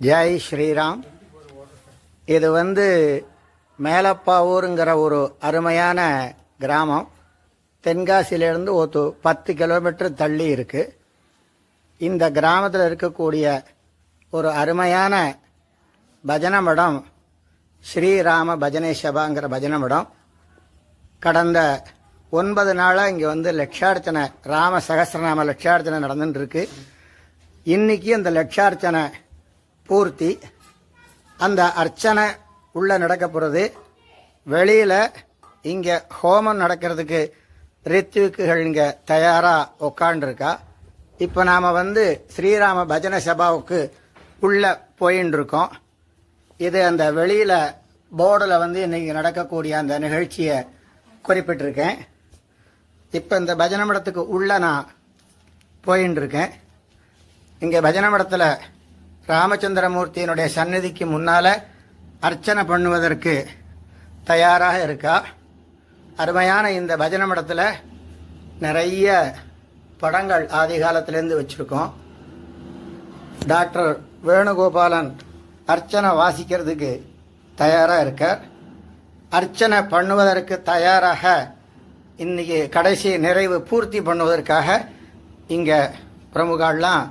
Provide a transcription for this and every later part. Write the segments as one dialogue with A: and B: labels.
A: ஜெய் ஸ்ரீராம். இது வந்து மேலப்பாவூருங்கிற ஒரு அருமையான கிராமம். தென்காசியிலேருந்து ஒரு பத்து கிலோமீட்டர் தள்ளி இருக்கு. இந்த கிராமத்தில் இருக்கக்கூடிய ஒரு அருமையான பஜன மடம் ஸ்ரீராம பஜனை சபாங்கிற பஜன மடம் கடந்த ஒன்பது நாளாக இங்கே வந்து லட்சார்ச்சனை ராம சகசிரநாம லட்சார்ச்சனை நடந்துட்டு இருக்கு இன்னைக்கு அந்த லட்சார்ச்சனை பூர்த்தி அந்த அர்ச்சனை உள்ளே நடக்க போகிறது வெளியில் இங்கே ஹோமம் நடக்கிறதுக்கு ரித்விக்குகள் இங்கே தயாராக உக்காண்டிருக்கா. இப்போ நாம் வந்து ஸ்ரீராம பஜனை சபாவுக்கு உள்ளே போயின்னு இருக்கோம் இது அந்த வெளியில் போர்டில் வந்து இன்றைக்கி நடக்கக்கூடிய அந்த நிகழ்ச்சியை குறிப்பிட்டிருக்கேன். இப்போ இந்த பஜனை மடத்துக்கு உள்ளே நான் போயின்னு இருக்கேன் இங்கே பஜனை மடத்தில் ராமச்சந்திரமூர்த்தியினுடைய சந்நிதிக்கு முன்னால் அர்ச்சனை பண்ணுவதற்கு தயாராக இருக்கா? அருமையான இந்த பஜனை மடத்தில் நிறைய படங்கள் ஆதி காலத்திலேருந்து வச்சுருக்கோம். டாக்டர் வேணுகோபாலன் அர்ச்சனை வாசிக்கிறதுக்கு தயாராக இருக்கார். அர்ச்சனை பண்ணுவதற்கு தயாராக இன்றைக்கி கடைசி நிறைவு பூர்த்தி பண்ணுவதற்காக இங்கே பிரமுகாள்லாம்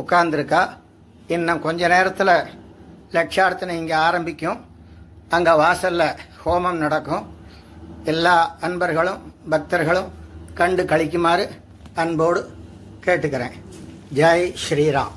A: உட்கார்ந்துருக்கா. இன்னும் கொஞ்ச நேரத்தில் லட்சார்த்தனை இங்கே ஆரம்பிக்கும். அங்கே வாசலில் ஹோமம் நடக்கும். எல்லா அன்பர்களும் பக்தர்களும் கண்டு கழிக்குமாறு அன்போடு கேட்டுக்கிறேன். ஜெய் ஸ்ரீராம்.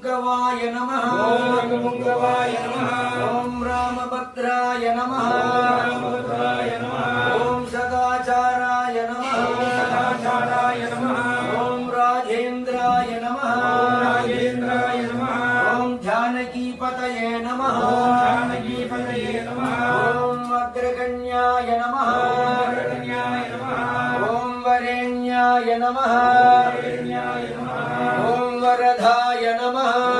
B: रघुपुङ्गवाय नमः रघुपुङ्गवाय नमः ॐ रामभद्राय नमः रामभद्राय नमः ॐ सदाचाराय नमः सदाचाराय नमः ॐ राजेन्द्राय नमः राजेन्द्राय नमः ॐ जानकीपतये नमः जानकीपतये नमः ॐ अग्रगण्याय नमः अग्रगण्याय नमः ॐ वरेण्याय नमः वरदाय नमः।